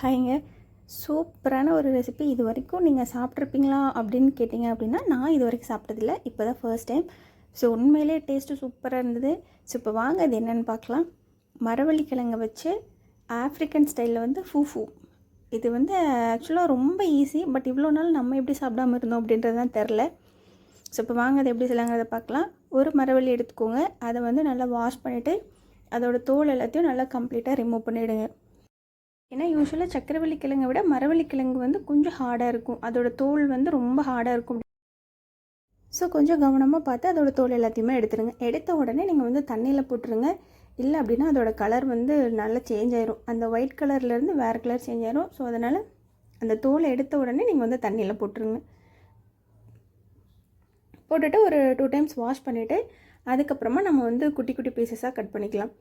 ஹாய்ங்க. சூப்பரான ஒரு ரெசிபி இது வரைக்கும் நீங்கள் சாப்பிட்ருப்பீங்களா அப்படின்னு கேட்டிங்க அப்படின்னா நான் இது வரைக்கும் சாப்பிட்டதில்ல. இப்போ தான் ஃபர்ஸ்ட் டைம் ஸோ உண்மையிலே டேஸ்ட்டு சூப்பராக இருந்தது. ஸோ இப்போ வாங்க அது என்னென்னு பார்க்கலாம். மரவள்ளி கிழங்க வச்சு ஆஃப்ரிக்கன் ஸ்டைலில் வந்து ஃபூஃபூ இது வந்து ஆக்சுவலாக ரொம்ப ஈஸி பட் இவ்வளோ நாள் நம்ம எப்படி சாப்பிடாம இருந்தோம் அப்படின்றது தான் தெரில ஸோ இப்போ வாங்க அதை எப்படி செய்யலாங்கிறத பார்க்கலாம். ஒரு மரவள்ளி எடுத்துக்கோங்க. அதை வந்து நல்லா வாஷ் பண்ணிவிட்டு அதோட தோல் எல்லாத்தையும் நல்லா கம்ப்ளீட்டாக ரிமூவ் பண்ணிவிடுங்க ஏன்னா யூஸ்வலாக சக்கரவள்ளி கிழங்கை விட மரவள்ளி கிழங்கு வந்து கொஞ்சம் ஹார்டாக இருக்கும். அதோட தோல் வந்து ரொம்ப ஹார்டாக இருக்கும். ஸோ கொஞ்சம் கவனமாக பார்த்து அதோட தோல் எல்லாத்தையுமே எடுத்துருங்க. எடுத்த உடனே நீங்கள் வந்து தண்ணியில் போட்டுருங்க. இல்லை அப்படின்னா அதோட கலர் வந்து நல்லா சேஞ்ச் ஆயிரும். அந்த ஒயிட் கலர்லேருந்து வேறு கலர் சேஞ்ச் ஆயிரும். ஸோ அதனால் அந்த தோலை எடுத்த உடனே நீங்கள் வந்து தண்ணியில் போட்டுருங்க. போட்டுட்டு ஒரு டூ டைம்ஸ் வாஷ் பண்ணிவிட்டு அதுக்கப்புறமா நம்ம வந்து குட்டி குட்டி பீசஸாக கட் பண்ணிக்கலாம்.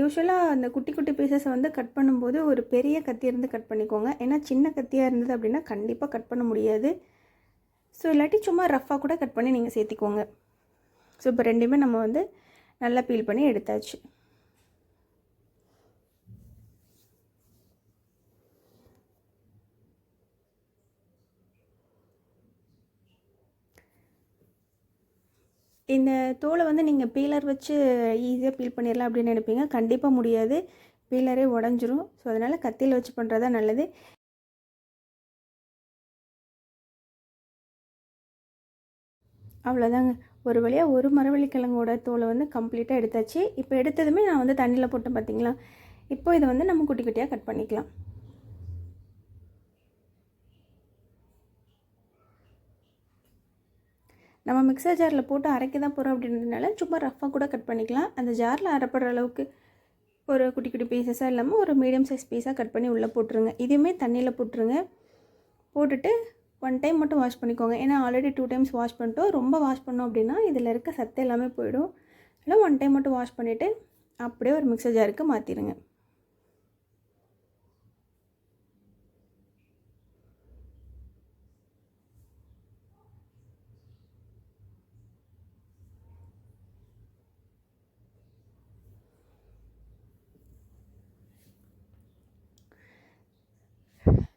யூஸ்வலாக அந்த குட்டி குட்டி பீசஸை வந்து கட் பண்ணும்போது ஒரு பெரிய கத்தி இருந்து கட் பண்ணிக்கோங்க. ஏன்னா சின்ன கத்தியாக இருந்தது அப்படின்னா கண்டிப்பாக கட் பண்ண முடியாது. ஸோ இல்லாட்டி சும்மா ரஃப்பாக கூட கட் பண்ணி நீங்கள் சேர்த்திக்கோங்க. ஸோ இப்போ ரெண்டுமே நம்ம வந்து நல்லா பீல் பண்ணி எடுத்தாச்சு. இந்த தோலை வந்து நீங்கள் பீலர் வச்சு ஈஸியாக பீல் பண்ணிடலாம் அப்படின்னு நினைப்பீங்க. கண்டிப்பாக முடியாது. பீலரே உடஞ்சிரும். ஸோ அதனால் கத்தியில் வச்சு பண்ணுறது தான் நல்லது. அவ்வளோதாங்க ஒரு வழியாக ஒரு மரவள்ளி கிழங்கோட தோலை வந்து கம்ப்ளீட்டாக எடுத்தாச்சு. இப்போ எடுத்ததுமே நான் வந்து தண்ணியில் போட்டேன் பார்த்தீங்களா இப்போ இதை வந்து நம்ம குட்டி குட்டியாக கட் பண்ணிக்கலாம். நம்ம மிக்சர் ஜாரில் போட்டு அரைக்க தான் போகிறோம் அப்படின்றதுனால சும்மா ரஃப்பாக கூட கட் பண்ணிக்கலாம். அந்த ஜாரில் அரைப்படுற அளவுக்கு ஒரு குட்டி குட்டி பீசஸாக இல்லாமல் ஒரு மீடியம் சைஸ் பீஸாக கட் பண்ணி உள்ளே போட்டுருங்க. இதுவுமே தண்ணியில் போட்டுருங்க. போட்டுட்டு ஒன் டைம் மட்டும் வாஷ் பண்ணிக்கோங்க. ஏன்னா ஆல்ரெடி டூ டைம்ஸ் வாஷ் பண்ணிட்டோம். ரொம்ப வாஷ் பண்ணோம் அப்படின்னா இதில் இருக்க சத்து எல்லாமே போயிடும். இல்லை ஒன் டைம் மட்டும் வாஷ் பண்ணிவிட்டு அப்படியே ஒரு மிக்சர் ஜாருக்கு மாற்றிடுங்க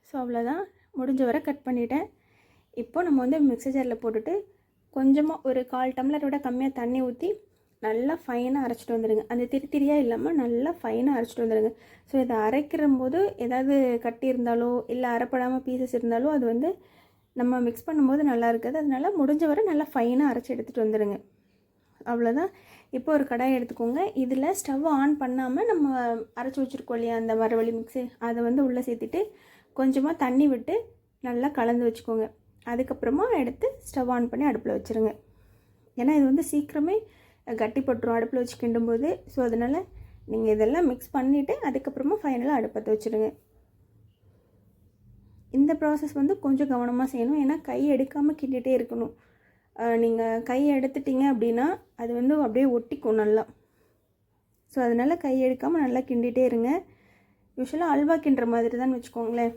ஸோ அவ்வளோதான் முடிஞ்ச வரை கட் பண்ணிவிட்டேன் இப்போ நம்ம வந்து மிக்சர் ஜாரில் போட்டுட்டு கொஞ்சமாக ஒரு கால் டம்ளரோட கம்மியாக தண்ணி ஊற்றி நல்லா ஃபைனாக அரைச்சிட்டு வந்துடுங்க அந்த திரி திரியாக இல்லாமல் நல்லா ஃபைனாக அரைச்சிட்டு வந்துடுங்க ஸோ இதை அரைக்கிற போது ஏதாவது கட்டி இருந்தாலோ இல்லை அரைப்படாமல் பீசஸ் இருந்தாலோ அது வந்து நம்ம மிக்ஸ் பண்ணும்போது நல்லா இருக்காது. அதனால முடிஞ்ச வரை நல்லா ஃபைனாக அரைச்சி எடுத்துகிட்டு வந்துடுங்க அவ்வளோதான் இப்போ ஒரு கடாய் எடுத்துக்கோங்க. இதில் ஸ்டவ் ஆன் பண்ணாமல் நம்ம அரைச்சி வச்சுருக்கோம் இல்லையா? அந்த மரவள்ளி மிக்ஸி அதை வந்து உள்ளே சேர்த்துட்டு கொஞ்சமாக தண்ணி விட்டு நல்லா கலந்து வச்சுக்கோங்க. அதுக்கப்புறமா எடுத்து ஸ்டவ் ஆன் பண்ணி அடுப்பில் வச்சுருங்க. ஏன்னா இது வந்து சீக்கிரமே கட்டிப்பட்டுரும் அடுப்பில் வச்சு கிண்டும்போது. ஸோ அதனால் நீங்கள் இதெல்லாம் மிக்ஸ் பண்ணிவிட்டு அதுக்கப்புறமா ஃபைனலாக அடுப்பத்தை வச்சுருங்க. இந்த ப்ராசஸ் வந்து கொஞ்சம் கவனமாக செய்யணும். ஏன்னா கை எடுக்காமல் கிண்டிகிட்டே இருக்கணும். நீங்கள் கை எடுத்துட்டீங்க அப்படின்னா அது வந்து அப்படியே ஒட்டிக்கும் நல்லா. ஸோ அதனால் கை எடுக்காமல் நல்லா கிண்டிகிட்டே இருங்க. யூஸ்வலாக அல்வா கிண்டுற மாதிரி தான் வச்சுக்கோங்களேன்.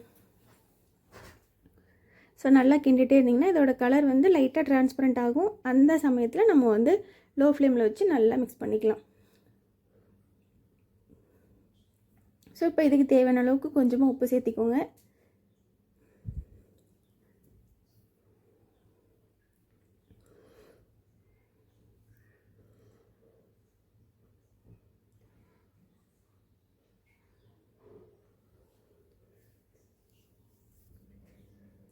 ஸோ நல்லா கிண்டிகிட்டே இருந்திங்கன்னா இதோட கலர் வந்து லைட்டாக டிரான்ஸ்பரண்ட் ஆகும். அந்த சமயத்தில் நம்ம வந்து லோ ஃப்ளேமில் வச்சு நல்லா மிக்ஸ் பண்ணிக்கலாம். ஸோ இப்போ இதுக்கு தேவையான அளவுக்கு கொஞ்சமாக உப்பு சேர்த்திக்கோங்க.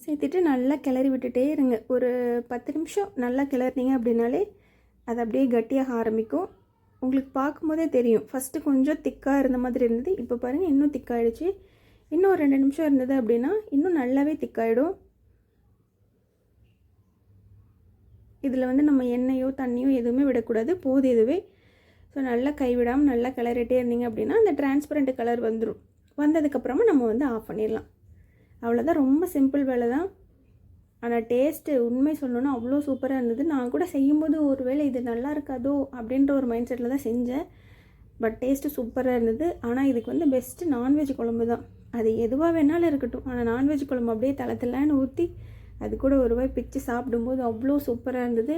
சேர்த்துட்டு நல்லா கிளறி விட்டுட்டே இருங்க. ஒரு பத்து நிமிஷம் நல்லா கிளறினீங்க அப்படின்னாலே அது அப்படியே கட்டியாக ஆரம்பிக்கும். உங்களுக்கு பார்க்கும்போதே தெரியும். ஃபஸ்ட்டு கொஞ்சம் திக்காக இருந்த மாதிரி இருந்தது. இப்போ பாருங்கள் இன்னும் திக்காயிடுச்சு. இன்னும் ஒரு ரெண்டு நிமிஷம் இருந்தது அப்படின்னா இன்னும் நல்லாவே திக்காயிடும். இதில் வந்து நம்ம எண்ணெயோ தண்ணியோ எதுவுமே விடக்கூடாது. போது இதுவே. ஸோ நல்லா கைவிடாமல் நல்லா கிளறிட்டே இருந்தீங்க அப்படின்னா அந்த டிரான்ஸ்பரண்ட் கலர் வந்துடும் வந்ததுக்கப்புறமா நம்ம வந்து ஆஃப் பண்ணிடலாம். அவ்வளோதான் ரொம்ப சிம்பிள் வேலை தான் ஆனால் டேஸ்ட்டு உண்மை சொல்லணும்னா அவ்வளோ சூப்பராக இருந்தது. நான் கூட செய்யும்போது ஒரு வேளை இது நல்லா இருக்காதோ அப்படின்ற ஒரு மைண்ட் செட்டில் தான் செஞ்சேன். பட் டேஸ்ட்டு சூப்பராக இருந்தது. ஆனால் இதுக்கு வந்து பெஸ்ட்டு நான்வெஜ் குழம்பு தான் அது எதுவாக வேணாலும் இருக்கட்டும். ஆனால் நான்வெஜ் குழம்பு அப்படியே தளத்தலான்னு ஊற்றி அது கூட ஒரு வாய் பிச்சு சாப்பிடும்போது அவ்வளோ சூப்பராக இருந்தது.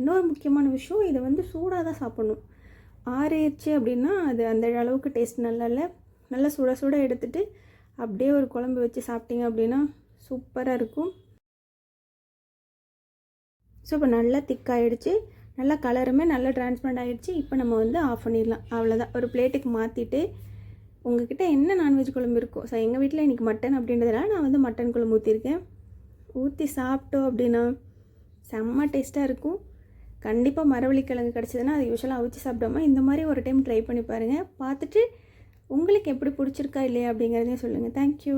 இன்னொரு முக்கியமான விஷயம் இதை வந்து சூடாக தான் சாப்பிட்ணும். ஆறிடுச்சு அப்படின்னா அது அந்த அளவுக்கு டேஸ்ட் நல்லா இல்லை. நல்லா சுட சுட எடுத்துகிட்டு அப்படியே ஒரு குழம்பு வச்சு சாப்பிட்டீங்க அப்படின்னா சூப்பராக இருக்கும். ஸோ இப்போ நல்லா திக்காயிடுச்சு நல்லா கலருமே நல்லா டிரான்ஸ்பரண்ட் ஆகிடுச்சு இப்போ நம்ம வந்து ஆஃப் பண்ணிடலாம். அவ்வளோதான் ஒரு பிளேட்டுக்கு மாற்றிட்டு உங்ககிட்ட என்ன நான்வெஜ் குழம்பு இருக்கோ ஸோ எங்கள் வீட்டில் இன்றைக்கி மட்டன் அப்படின்றதுனால நான் வந்து மட்டன் குழம்பு ஊற்றிருக்கேன் ஊற்றி சாப்பிட்டோம் அப்படின்னா செம்ம டேஸ்ட்டாக இருக்கும். கண்டிப்பாக மரவள்ளிக்கிழங்கு கிடச்சதுன்னா அது யூஸ்வலாக அவிச்சு சாப்பிடாம இந்த மாதிரி ஒரு டைம் ட்ரை பண்ணி பாருங்கள் பார்த்துட்டு உங்களுக்கு எப்படி பிடிச்சிருக்கா இல்லையா அப்படிங்கிறதையும் சொல்லுங்கள் தேங்க்யூ